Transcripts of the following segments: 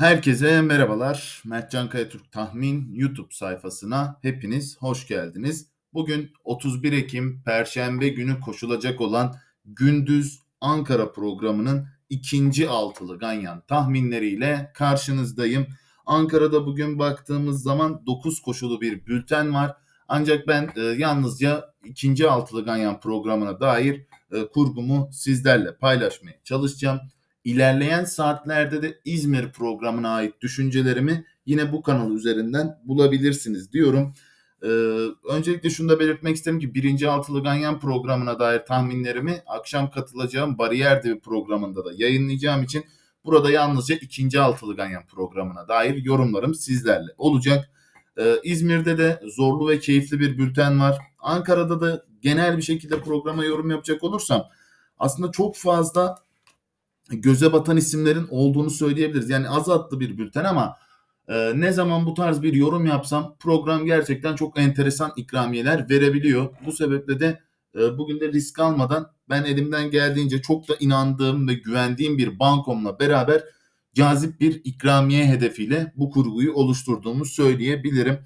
Herkese merhabalar. Mertcan Kayatürk Tahmin YouTube sayfasına hepiniz hoş geldiniz. Bugün 31 Ekim Perşembe günü koşulacak olan Gündüz Ankara programının ikinci altılı ganyan tahminleriyle karşınızdayım. Ankara'da bugün baktığımız zaman 9 koşulu bir bülten var. Ancak ben e, yalnızca ikinci altılı ganyan programına dair e, kurgumu sizlerle paylaşmaya çalışacağım. İlerleyen saatlerde de İzmir programına ait düşüncelerimi yine bu kanal üzerinden bulabilirsiniz diyorum. Ee, öncelikle şunu da belirtmek isterim ki birinci altılı ganyan programına dair tahminlerimi akşam katılacağım Bariyer Divi programında da yayınlayacağım için burada yalnızca ikinci altılı ganyan programına dair yorumlarım sizlerle olacak. Ee, İzmir'de de zorlu ve keyifli bir bülten var. Ankara'da da genel bir şekilde programa yorum yapacak olursam aslında çok fazla göze batan isimlerin olduğunu söyleyebiliriz. Yani az bir bülten ama e, ne zaman bu tarz bir yorum yapsam program gerçekten çok enteresan ikramiyeler verebiliyor. Bu sebeple de e, bugün de risk almadan ben elimden geldiğince çok da inandığım ve güvendiğim bir bankomla beraber cazip bir ikramiye hedefiyle bu kurguyu oluşturduğumu söyleyebilirim.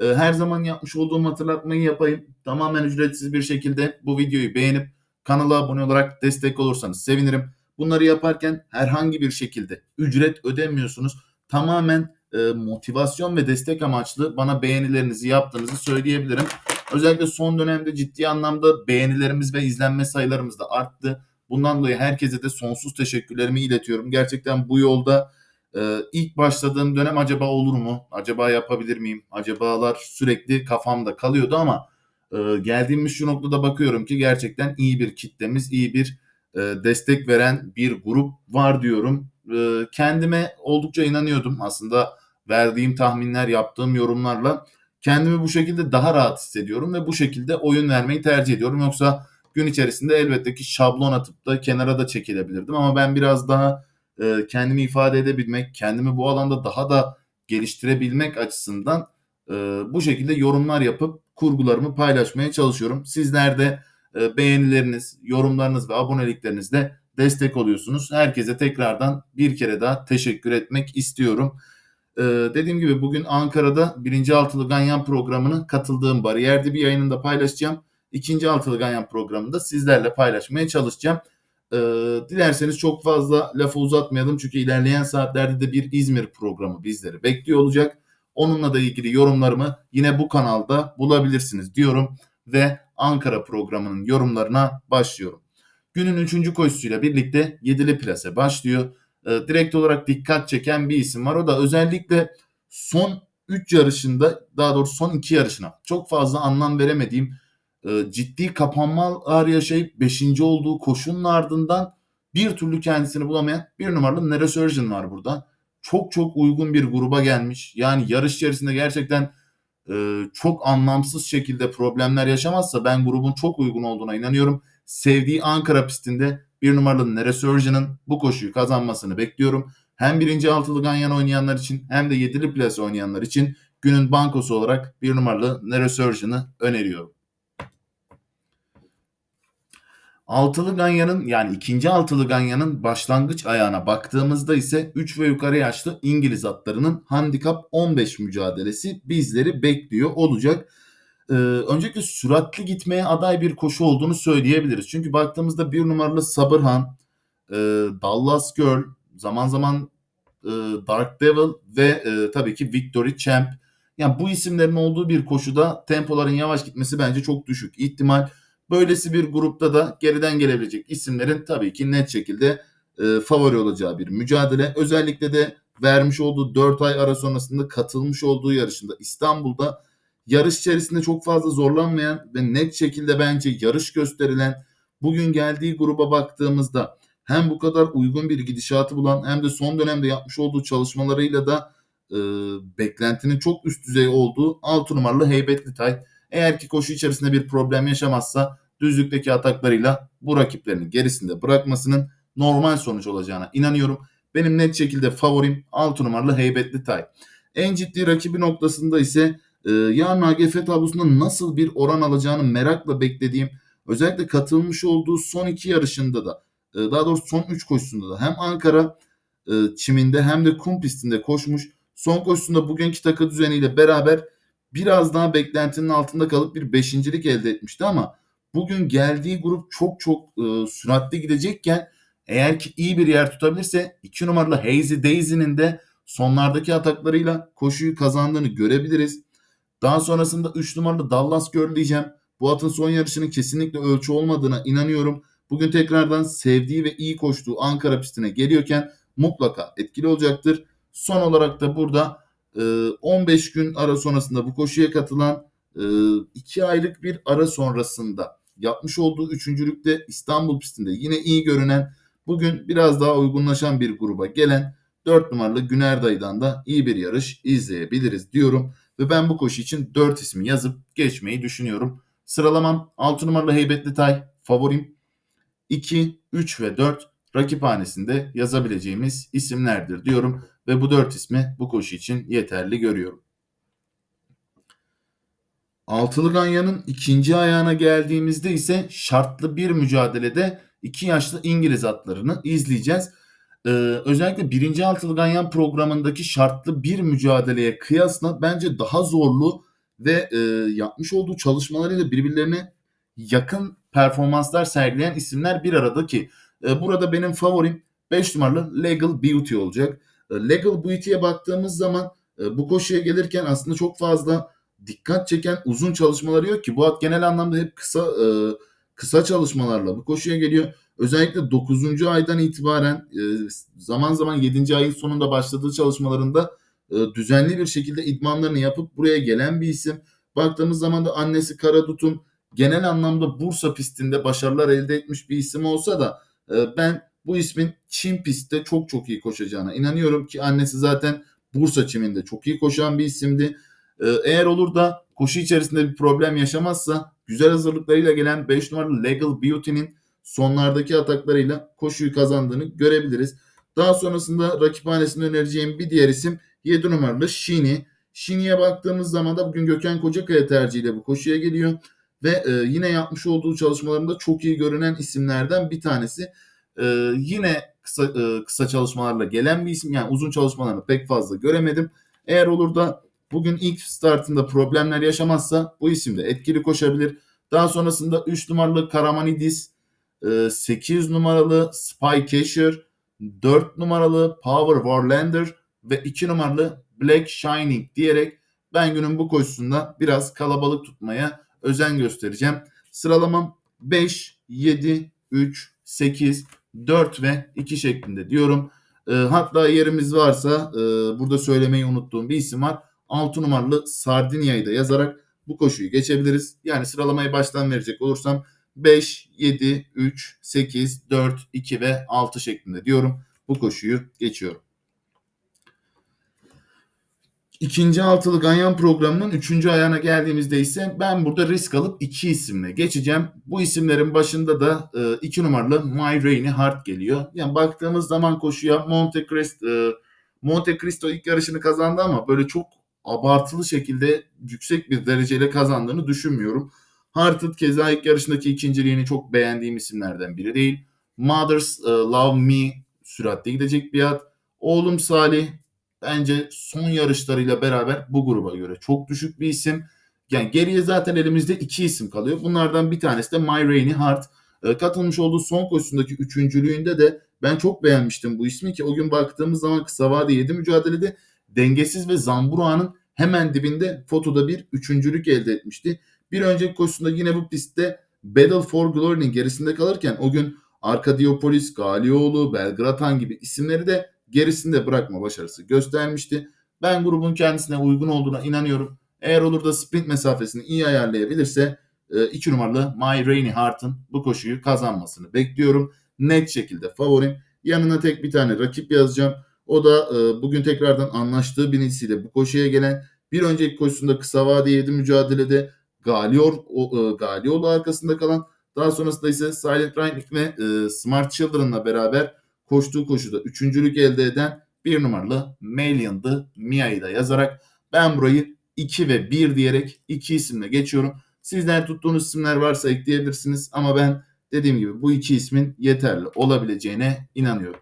E, her zaman yapmış olduğum hatırlatmayı yapayım. Tamamen ücretsiz bir şekilde bu videoyu beğenip kanala abone olarak destek olursanız sevinirim. Bunları yaparken herhangi bir şekilde ücret ödemiyorsunuz. Tamamen e, motivasyon ve destek amaçlı bana beğenilerinizi yaptığınızı söyleyebilirim. Özellikle son dönemde ciddi anlamda beğenilerimiz ve izlenme sayılarımız da arttı. Bundan dolayı herkese de sonsuz teşekkürlerimi iletiyorum. Gerçekten bu yolda e, ilk başladığım dönem acaba olur mu? Acaba yapabilir miyim? Acabalar sürekli kafamda kalıyordu ama e, geldiğimiz şu noktada bakıyorum ki gerçekten iyi bir kitlemiz, iyi bir e, destek veren bir grup var diyorum. E, kendime oldukça inanıyordum aslında verdiğim tahminler, yaptığım yorumlarla kendimi bu şekilde daha rahat hissediyorum ve bu şekilde oyun vermeyi tercih ediyorum. Yoksa gün içerisinde elbette ki şablon atıp da kenara da çekilebilirdim ama ben biraz daha e, kendimi ifade edebilmek, kendimi bu alanda daha da geliştirebilmek açısından bu şekilde yorumlar yapıp kurgularımı paylaşmaya çalışıyorum. Sizler de e, beğenileriniz, yorumlarınız ve aboneliklerinizle destek oluyorsunuz. Herkese tekrardan bir kere daha teşekkür etmek istiyorum. Ee, dediğim gibi bugün Ankara'da birinci altılı ganyan programını katıldığım bariyerde bir yayınında paylaşacağım. İkinci altılı ganyan programında sizlerle paylaşmaya çalışacağım. Ee, dilerseniz çok fazla lafı uzatmayalım çünkü ilerleyen saatlerde de bir İzmir programı bizleri bekliyor olacak. Onunla da ilgili yorumlarımı yine bu kanalda bulabilirsiniz diyorum ve Ankara programının yorumlarına başlıyorum. Günün 3. koşusuyla birlikte 7'li plase başlıyor. E, direkt olarak dikkat çeken bir isim var. O da özellikle son 3 yarışında daha doğrusu son 2 yarışına çok fazla anlam veremediğim e, ciddi kapanmalar yaşayıp 5. olduğu koşunun ardından bir türlü kendisini bulamayan bir numaralı Neurosurgeon var burada. Çok çok uygun bir gruba gelmiş. Yani yarış içerisinde gerçekten e, çok anlamsız şekilde problemler yaşamazsa ben grubun çok uygun olduğuna inanıyorum. Sevdiği Ankara pistinde bir numaralı Neresurgeon'ın bu koşuyu kazanmasını bekliyorum. Hem birinci altılı ganyan oynayanlar için hem de yedili plase oynayanlar için günün bankosu olarak bir numaralı Neresurgeon'ı öneriyorum. Altılı Ganyan'ın yani ikinci altılı Ganyan'ın başlangıç ayağına baktığımızda ise 3 ve yukarı yaşlı İngiliz atlarının handikap 15 mücadelesi bizleri bekliyor olacak. Ee, öncelikle süratli gitmeye aday bir koşu olduğunu söyleyebiliriz. Çünkü baktığımızda bir numaralı Sabırhan, e, Dallas Girl, zaman zaman e, Dark Devil ve e, tabii ki Victory Champ. Yani bu isimlerin olduğu bir koşuda tempoların yavaş gitmesi bence çok düşük. İhtimal Böylesi bir grupta da geriden gelebilecek isimlerin tabii ki net şekilde e, favori olacağı bir mücadele. Özellikle de vermiş olduğu 4 ay ara sonrasında katılmış olduğu yarışında İstanbul'da yarış içerisinde çok fazla zorlanmayan ve net şekilde bence yarış gösterilen bugün geldiği gruba baktığımızda hem bu kadar uygun bir gidişatı bulan hem de son dönemde yapmış olduğu çalışmalarıyla da e, beklentinin çok üst düzey olduğu 6 numaralı Heybetli Tay. Eğer ki koşu içerisinde bir problem yaşamazsa düzlükteki ataklarıyla bu rakiplerini gerisinde bırakmasının normal sonuç olacağına inanıyorum. Benim net şekilde favorim 6 numaralı Heybetli Tay. En ciddi rakibi noktasında ise e, yarın AGF tablosunda nasıl bir oran alacağını merakla beklediğim özellikle katılmış olduğu son iki yarışında da e, daha doğrusu son üç koşusunda da hem Ankara e, çiminde hem de kum pistinde koşmuş. Son koşusunda bugünkü takı düzeniyle beraber biraz daha beklentinin altında kalıp bir beşincilik elde etmişti ama bugün geldiği grup çok çok e, süratli gidecekken eğer ki iyi bir yer tutabilirse 2 numaralı Hazy Daisy'nin de sonlardaki ataklarıyla koşuyu kazandığını görebiliriz. Daha sonrasında 3 numaralı Dallas Girl diyeceğim. Bu atın son yarışının kesinlikle ölçü olmadığına inanıyorum. Bugün tekrardan sevdiği ve iyi koştuğu Ankara pistine geliyorken mutlaka etkili olacaktır. Son olarak da burada 15 e, gün ara sonrasında bu koşuya katılan 2 e, aylık bir ara sonrasında yapmış olduğu üçüncülükte İstanbul pistinde yine iyi görünen bugün biraz daha uygunlaşan bir gruba gelen 4 numaralı Güner Dayı'dan da iyi bir yarış izleyebiliriz diyorum. Ve ben bu koşu için 4 ismi yazıp geçmeyi düşünüyorum. Sıralamam 6 numaralı Heybetli Tay favorim. 2, 3 ve 4 rakiphanesinde yazabileceğimiz isimlerdir diyorum. Ve bu 4 ismi bu koşu için yeterli görüyorum. Altılı Ganyan'ın ikinci ayağına geldiğimizde ise şartlı bir mücadelede iki yaşlı İngiliz atlarını izleyeceğiz. Ee, özellikle birinci altılı ganyan programındaki şartlı bir mücadeleye kıyasla bence daha zorlu ve e, yapmış olduğu çalışmalarıyla birbirlerine yakın performanslar sergileyen isimler bir arada ki e, burada benim favorim 5 numaralı Legal Beauty olacak. E, Legal Beauty'ye baktığımız zaman e, bu koşuya gelirken aslında çok fazla dikkat çeken uzun çalışmaları yok ki bu at genel anlamda hep kısa e, kısa çalışmalarla bu koşuya geliyor. Özellikle 9. aydan itibaren e, zaman zaman 7. ayın sonunda başladığı çalışmalarında e, düzenli bir şekilde idmanlarını yapıp buraya gelen bir isim. Baktığımız zaman da annesi Karadut'un genel anlamda Bursa pistinde başarılar elde etmiş bir isim olsa da e, ben bu ismin Çin pistte çok çok iyi koşacağına inanıyorum ki annesi zaten Bursa çiminde çok iyi koşan bir isimdi. Eğer olur da koşu içerisinde bir problem yaşamazsa güzel hazırlıklarıyla gelen 5 numaralı Legal Beauty'nin sonlardaki ataklarıyla koşuyu kazandığını görebiliriz. Daha sonrasında rakiphanesinde önereceğim bir diğer isim 7 numaralı Şini. Şini'ye baktığımız zaman da bugün Gökhan Kocakaya tercihiyle bu koşuya geliyor. Ve e, yine yapmış olduğu çalışmalarında çok iyi görünen isimlerden bir tanesi. E, yine kısa e, kısa çalışmalarla gelen bir isim. Yani uzun çalışmalarını pek fazla göremedim. Eğer olur da bugün ilk startında problemler yaşamazsa bu isim de etkili koşabilir. Daha sonrasında 3 numaralı Karamanidis 8 ee, numaralı Spy Casher, 4 numaralı Power Warlander ve 2 numaralı Black Shining diyerek ben günün bu koşusunda biraz kalabalık tutmaya özen göstereceğim. Sıralamam 5, 7, 3, 8, 4 ve 2 şeklinde diyorum. E, hatta yerimiz varsa e, burada söylemeyi unuttuğum bir isim var. 6 numaralı Sardinya'yı da yazarak bu koşuyu geçebiliriz. Yani sıralamayı baştan verecek olursam 5, 7, 3, 8, 4, 2 ve 6 şeklinde diyorum. Bu koşuyu geçiyorum. İkinci altılı ganyan programının üçüncü ayağına geldiğimizde ise ben burada risk alıp iki isimle geçeceğim. Bu isimlerin başında da e, iki numaralı My Rainy Heart geliyor. Yani baktığımız zaman koşuya Monte Cristo, e, Monte Cristo ilk yarışını kazandı ama böyle çok abartılı şekilde yüksek bir dereceyle kazandığını düşünmüyorum. Hartut keza ilk yarışındaki ikinciliğini çok beğendiğim isimlerden biri değil. Mothers uh, Love Me süratle gidecek bir at. Oğlum Salih bence son yarışlarıyla beraber bu gruba göre çok düşük bir isim. Yani geriye zaten elimizde iki isim kalıyor. Bunlardan bir tanesi de My Rainy Heart. E, katılmış olduğu son koşusundaki üçüncülüğünde de ben çok beğenmiştim bu ismi ki o gün baktığımız zaman kısa vade 7 mücadelede dengesiz ve Zambura'nın hemen dibinde fotoda bir üçüncülük elde etmişti. Bir önceki koşusunda yine bu pistte Battle for Glory'nin gerisinde kalırken o gün Arkadiopolis, Galioğlu, Belgratan gibi isimleri de gerisinde bırakma başarısı göstermişti. Ben grubun kendisine uygun olduğuna inanıyorum. Eğer olur da sprint mesafesini iyi ayarlayabilirse 2 e, numaralı My Rainy Heart'ın bu koşuyu kazanmasını bekliyorum. Net şekilde favorim. Yanına tek bir tane rakip yazacağım. O da e, bugün tekrardan anlaştığı birincisiyle bu koşuya gelen bir önceki koşusunda kısa vade 7 mücadelede Galior, o, e, Galioğlu arkasında kalan daha sonrasında ise Silent Running ve e, Smart Children'la beraber koştuğu koşuda üçüncülük elde eden bir numaralı Malian'dı. Mia'yı da yazarak ben burayı 2 ve 1 diyerek iki isimle geçiyorum. Sizler tuttuğunuz isimler varsa ekleyebilirsiniz ama ben dediğim gibi bu iki ismin yeterli olabileceğine inanıyorum.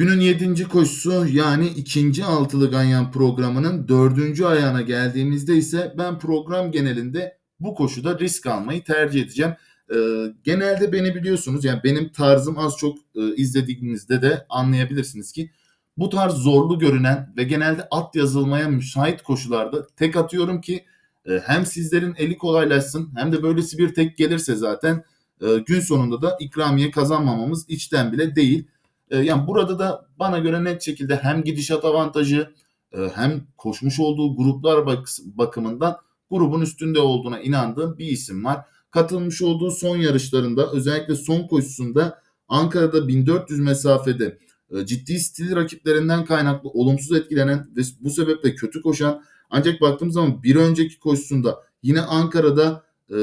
Günün 7. koşusu yani ikinci altılı ganyan programının dördüncü ayağına geldiğimizde ise ben program genelinde bu koşuda risk almayı tercih edeceğim. Ee, genelde beni biliyorsunuz yani benim tarzım az çok e, izlediğinizde de anlayabilirsiniz ki bu tarz zorlu görünen ve genelde at yazılmaya müsait koşularda tek atıyorum ki e, hem sizlerin eli kolaylaşsın hem de böylesi bir tek gelirse zaten e, gün sonunda da ikramiye kazanmamamız içten bile değil. E, yani burada da bana göre net şekilde hem gidişat avantajı e, hem koşmuş olduğu gruplar bak bakımından grubun üstünde olduğuna inandığım bir isim var. Katılmış olduğu son yarışlarında özellikle son koşusunda Ankara'da 1400 mesafede e, ciddi stil rakiplerinden kaynaklı olumsuz etkilenen ve bu sebeple kötü koşan ancak baktığımız zaman bir önceki koşusunda yine Ankara'da e,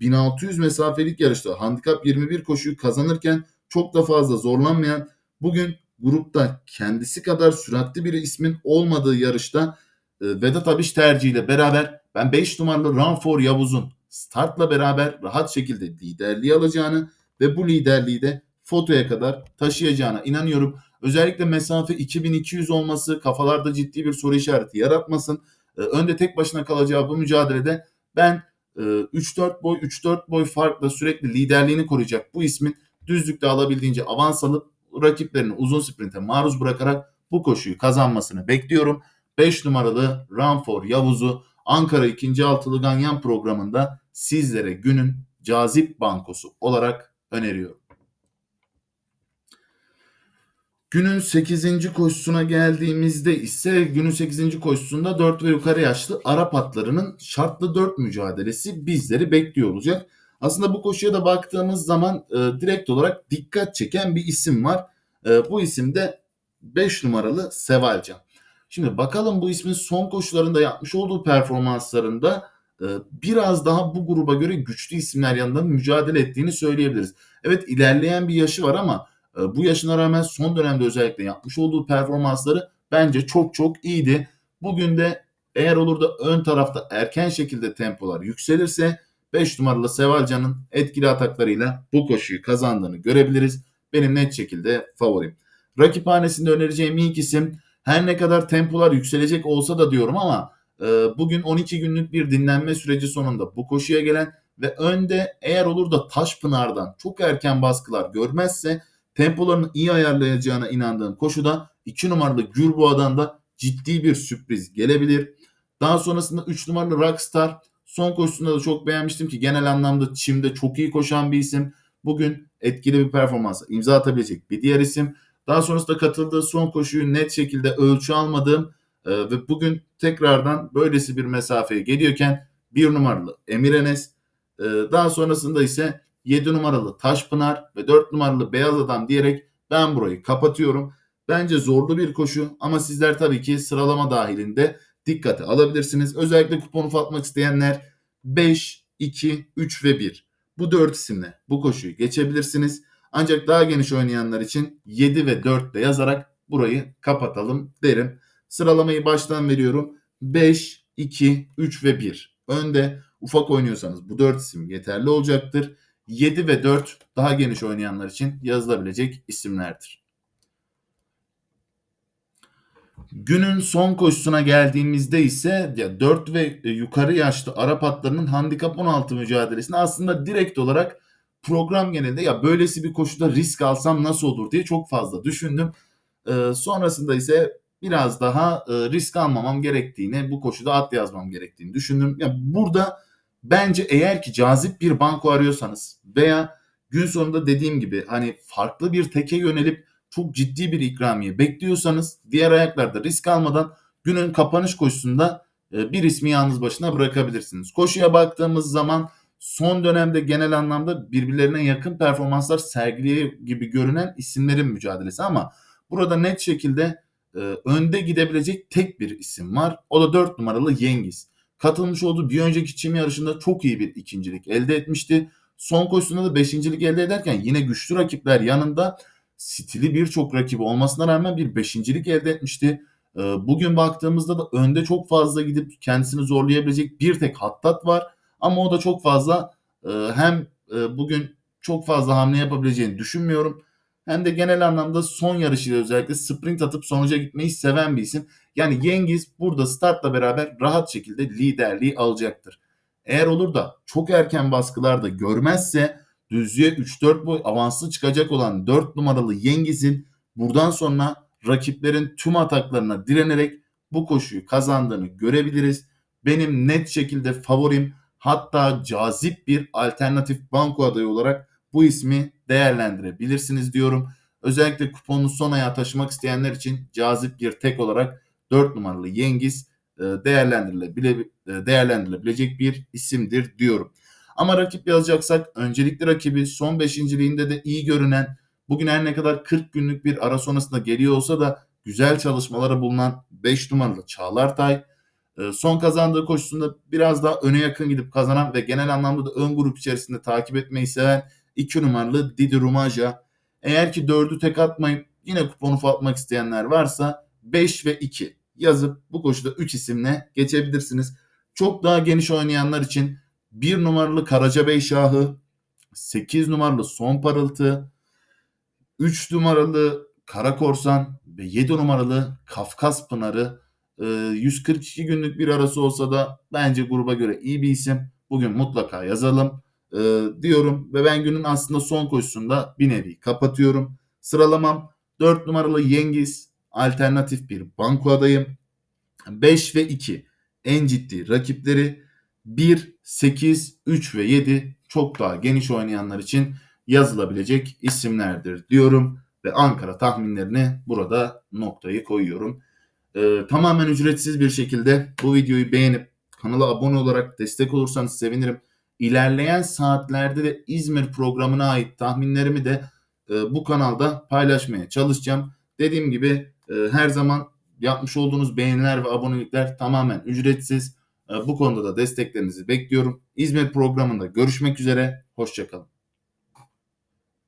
1600 mesafelik yarışta handikap 21 koşuyu kazanırken çok da fazla zorlanmayan bugün grupta kendisi kadar süratli bir ismin olmadığı yarışta e, Vedat Abiş tercihiyle beraber ben 5 numaralı Run for Yavuz'un startla beraber rahat şekilde liderliği alacağını ve bu liderliği de fotoya kadar taşıyacağına inanıyorum. Özellikle mesafe 2200 olması kafalarda ciddi bir soru işareti yaratmasın. Ee, önde tek başına kalacağı bu mücadelede ben 3-4 e, boy 3-4 boy farkla sürekli liderliğini koruyacak bu ismin düzlükte alabildiğince avans alıp rakiplerini uzun sprinte maruz bırakarak bu koşuyu kazanmasını bekliyorum. 5 numaralı Run for Yavuz'u Ankara 2. Altılı Ganyan programında sizlere günün cazip bankosu olarak öneriyorum. Günün 8. koşusuna geldiğimizde ise günün 8. koşusunda 4 ve yukarı yaşlı Arap atlarının şartlı 4 mücadelesi bizleri bekliyor olacak. Aslında bu koşuya da baktığımız zaman e, direkt olarak dikkat çeken bir isim var. E, bu isim de 5 numaralı Sevalcan. Şimdi bakalım bu ismin son koşularında yapmış olduğu performanslarında e, biraz daha bu gruba göre güçlü isimler yanında mücadele ettiğini söyleyebiliriz. Evet ilerleyen bir yaşı var ama e, bu yaşına rağmen son dönemde özellikle yapmış olduğu performansları bence çok çok iyiydi. Bugün de eğer olur da ön tarafta erken şekilde tempolar yükselirse 5 numaralı Sevalcan'ın etkili ataklarıyla bu koşuyu kazandığını görebiliriz. Benim net şekilde favorim. Rakiphanesinde önereceğim ilk isim her ne kadar tempolar yükselecek olsa da diyorum ama e, bugün 12 günlük bir dinlenme süreci sonunda bu koşuya gelen ve önde eğer olur da Taşpınar'dan çok erken baskılar görmezse tempolarını iyi ayarlayacağına inandığım koşuda 2 numaralı Gürboğa'dan da ciddi bir sürpriz gelebilir. Daha sonrasında 3 numaralı Rockstar son koşusunda da çok beğenmiştim ki genel anlamda çimde çok iyi koşan bir isim. Bugün etkili bir performansa imza atabilecek bir diğer isim. Daha sonrasında katıldığı son koşuyu net şekilde ölçü almadığım e, ve bugün tekrardan böylesi bir mesafeye geliyorken bir numaralı Emir Enes. E, daha sonrasında ise 7 numaralı Taşpınar ve 4 numaralı Beyaz Adam diyerek ben burayı kapatıyorum. Bence zorlu bir koşu ama sizler tabii ki sıralama dahilinde dikkate alabilirsiniz. Özellikle kupon ufaltmak isteyenler 5, 2, 3 ve 1. Bu 4 isimle bu koşuyu geçebilirsiniz. Ancak daha geniş oynayanlar için 7 ve 4 de yazarak burayı kapatalım derim. Sıralamayı baştan veriyorum. 5, 2, 3 ve 1. Önde ufak oynuyorsanız bu 4 isim yeterli olacaktır. 7 ve 4 daha geniş oynayanlar için yazılabilecek isimlerdir. Günün son koşusuna geldiğimizde ise ya 4 ve yukarı yaşlı Arap atlarının handikap 16 mücadelesini aslında direkt olarak program genelinde ya böylesi bir koşuda risk alsam nasıl olur diye çok fazla düşündüm. Ee, sonrasında ise biraz daha e, risk almamam gerektiğini, bu koşuda at yazmam gerektiğini düşündüm. Ya burada bence eğer ki cazip bir banko arıyorsanız veya gün sonunda dediğim gibi hani farklı bir teke yönelip çok ciddi bir ikramiye bekliyorsanız diğer ayaklarda risk almadan günün kapanış koşusunda e, bir ismi yalnız başına bırakabilirsiniz. Koşuya baktığımız zaman son dönemde genel anlamda birbirlerine yakın performanslar sergiliyor gibi görünen isimlerin mücadelesi ama burada net şekilde e, önde gidebilecek tek bir isim var. O da 4 numaralı Yengiz. Katılmış olduğu bir önceki çim yarışında çok iyi bir ikincilik elde etmişti. Son koşusunda da beşincilik elde ederken yine güçlü rakipler yanında stili birçok rakibi olmasına rağmen bir beşincilik elde etmişti. E, bugün baktığımızda da önde çok fazla gidip kendisini zorlayabilecek bir tek Hattat var. Ama o da çok fazla e, hem e, bugün çok fazla hamle yapabileceğini düşünmüyorum. hem de genel anlamda son yarışıyla özellikle sprint atıp sonuca gitmeyi seven bir isim. Yani Yengiz burada startla beraber rahat şekilde liderliği alacaktır. Eğer olur da çok erken baskılarda görmezse düzlüğe 3-4 boy avanslı çıkacak olan 4 numaralı Yengiz'in buradan sonra rakiplerin tüm ataklarına direnerek bu koşuyu kazandığını görebiliriz. Benim net şekilde favorim hatta cazip bir alternatif banko adayı olarak bu ismi değerlendirebilirsiniz diyorum. Özellikle kuponu son aya taşımak isteyenler için cazip bir tek olarak 4 numaralı Yengiz e, e, değerlendirilebilecek bir isimdir diyorum. Ama rakip yazacaksak öncelikli rakibi son beşinciliğinde de iyi görünen bugün her ne kadar 40 günlük bir ara sonrasında geliyor olsa da güzel çalışmaları bulunan 5 numaralı Çağlar Tay. E, son kazandığı koşusunda biraz daha öne yakın gidip kazanan ve genel anlamda da ön grup içerisinde takip etmeyi seven 2 numaralı Didi Rumaja. Eğer ki 4'ü tek atmayıp yine kuponu atmak isteyenler varsa 5 ve 2 yazıp bu koşuda 3 isimle geçebilirsiniz. Çok daha geniş oynayanlar için 1 numaralı Karacabey Şahı, 8 numaralı Son Parıltı, 3 numaralı Kara Korsan ve 7 numaralı Kafkas Pınarı 142 günlük bir arası olsa da bence gruba göre iyi bir isim. Bugün mutlaka yazalım diyorum ve ben günün aslında son koşusunda bir nevi kapatıyorum. Sıralamam 4 numaralı Yengiz alternatif bir banko adayım. 5 ve 2 en ciddi rakipleri 1, 8, 3 ve 7 çok daha geniş oynayanlar için yazılabilecek isimlerdir diyorum ve Ankara tahminlerini burada noktayı koyuyorum. Ee, tamamen ücretsiz bir şekilde bu videoyu beğenip kanala abone olarak destek olursanız sevinirim. İlerleyen saatlerde de İzmir programına ait tahminlerimi de e, bu kanalda paylaşmaya çalışacağım. Dediğim gibi e, her zaman yapmış olduğunuz beğeniler ve abonelikler tamamen ücretsiz. E, bu konuda da desteklerinizi bekliyorum. İzmir programında görüşmek üzere. Hoşçakalın.